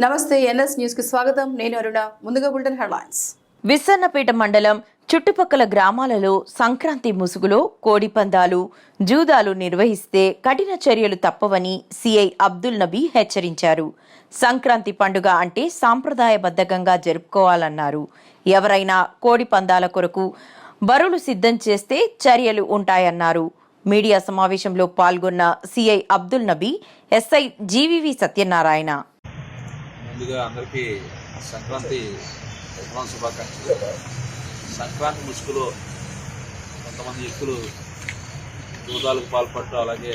నమస్తే ఎన్ఎస్ న్యూస్కి స్వాగతం. నేను అరుణ. ముందుగా బులెటిన్ హెడ్లైన్స్. విస్సన్నపేట మండలం చుట్టుపక్కల గ్రామాలలో సంక్రాంతి ముసుగులో కోడిపందాలు జూదాలు నిర్వహిస్తే కఠిన చర్యలు తప్పవని సిఐ అబ్దుల్ నబీ హెచ్చరించారు. సంక్రాంతి పండుగ అంటే సాంప్రదాయబద్ధకంగా జరుపుకోవాలన్నారు. ఎవరైనా కోడి పందాల కొరకు బరులు సిద్ధం చేస్తే చర్యలు ఉంటాయన్నారు. మీడియా సమావేశంలో పాల్గొన్న CI Abdul Nabi SI GVV Satyanarayana. ముందుగా అందరికీ సంక్రాంతి సంక్రాంతి శుభాకాంక్షలు. సంక్రాంతి ముసుగులో కొంతమంది వ్యక్తులు దూదాలకు పాల్పడటం అలాగే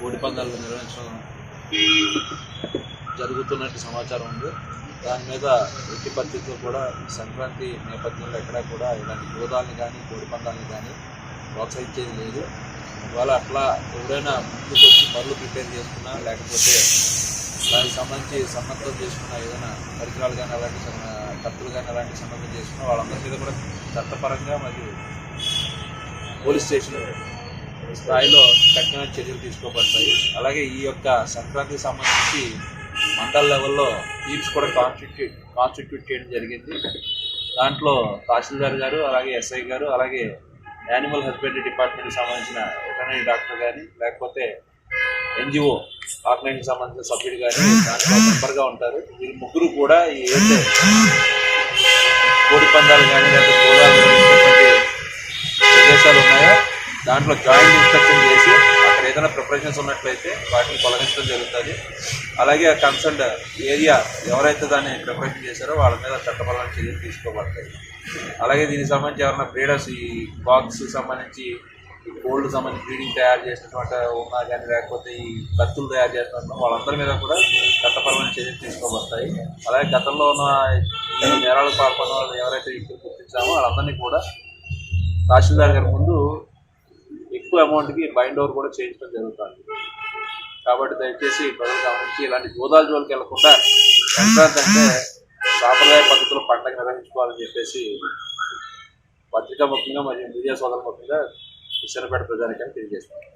కోడి పందాలు నిర్వహించడం జరుగుతున్నట్టు సమాచారం ఉంది. దాని మీద ఎట్టి పరిస్థితుల్లో కూడా సంక్రాంతి నేపథ్యంలో ఎక్కడా కూడా ఇలాంటి దూదాలని కానీ కోడి పందాలని కానీ ప్రోత్సహించేది లేదు. ఇవాళ అట్లా ఎవరైనా ముందుకు వచ్చి మరలు ప్రిపేర్ చేసుకున్నా లేకపోతే దానికి సంబంధించి సన్నద్ధం చేసుకున్న ఏదైనా పరికరాలు కానీ అలాంటి కత్తులు కానీ అలాంటి సన్నద్ధం చేసుకున్న వాళ్ళందరి మీద కూడా చట్టపరంగా మరియు పోలీస్ స్టేషన్ స్థాయిలో కఠినమైన చర్యలు తీసుకోబడతాయి. అలాగే ఈ యొక్క సంక్రాంతికి సంబంధించి మండల లెవెల్లో టీమ్స్ కూడా కాన్స్టిట్యూట్ కాన్స్టిట్యూట్ చేయడం జరిగింది. దాంట్లో తహసీల్దార్ గారు అలాగే ఎస్ఐ గారు అలాగే యానిమల్ హస్బెండరీ డిపార్ట్మెంట్కి సంబంధించిన వెటనరీ డాక్టర్ కానీ లేకపోతే ఎన్జిఓ ఆర్గనైజేషన్ సంబంధించిన సభ్యుడు కానీ దాంట్లో మెంబర్గా ఉంటారు. వీళ్ళు ముగ్గురు కూడా ఈ ఏదైతే కోడి పందాలు కానీ లేకపోతే గోదాలు నిర్వహించేటువంటి ప్రదేశాలు ఉన్నాయో దాంట్లో జాయింట్ ఇన్స్పెక్షన్ చేసి అక్కడ ఏదైనా ప్రిపరేషన్స్ ఉన్నట్లయితే వాటిని తొలగించడం జరుగుతుంది. అలాగే ఆ కన్సర్న్డ్ ఏరియా ఎవరైతే దాన్ని ప్రిపరేషన్ చేశారో వాళ్ళ మీద చట్టపరమైన చర్యలు తీసుకోబడతాయి. అలాగే దీనికి సంబంధించి ఎవరైనా బ్రీడర్స్ ఈ బాక్స్ సంబంధించి ఈ కోల్డ్ సంబంధించి బ్రీడింగ్ తయారు చేసినటువంటి ఉన్నా కానీ లేకపోతే ఈ కత్తులు తయారు చేసినట్టు వాళ్ళందరి మీద కూడా చట్టపరమైన చర్యలు తీసుకోబడతాయి. అలాగే గతంలో ఉన్న ఈ నేరాలు పాల్పడిన వాళ్ళు ఎవరైతే ఇప్పుడు గుర్తించామో వాళ్ళందరినీ కూడా తహసీల్దార్ గారి ముందు ఎక్కువ అమౌంట్కి బైండ్ ఓవర్ కూడా చేయించడం జరుగుతుంది. కాబట్టి దయచేసి ప్రజలు గమనించి ఇలాంటి జోదాల జోలికి వెళ్ళకుండా సంక్రాంతి అంటే సాంప్రదాయ పద్ధతిలో పండగ నిర్వహించుకోవాలని చెప్పేసి పత్రికా ముఖ్యంగా మరియు మీడియా సోదరుల ముఖ్యంగా విశాఖపేట ప్రజానికని తెలియజేస్తాను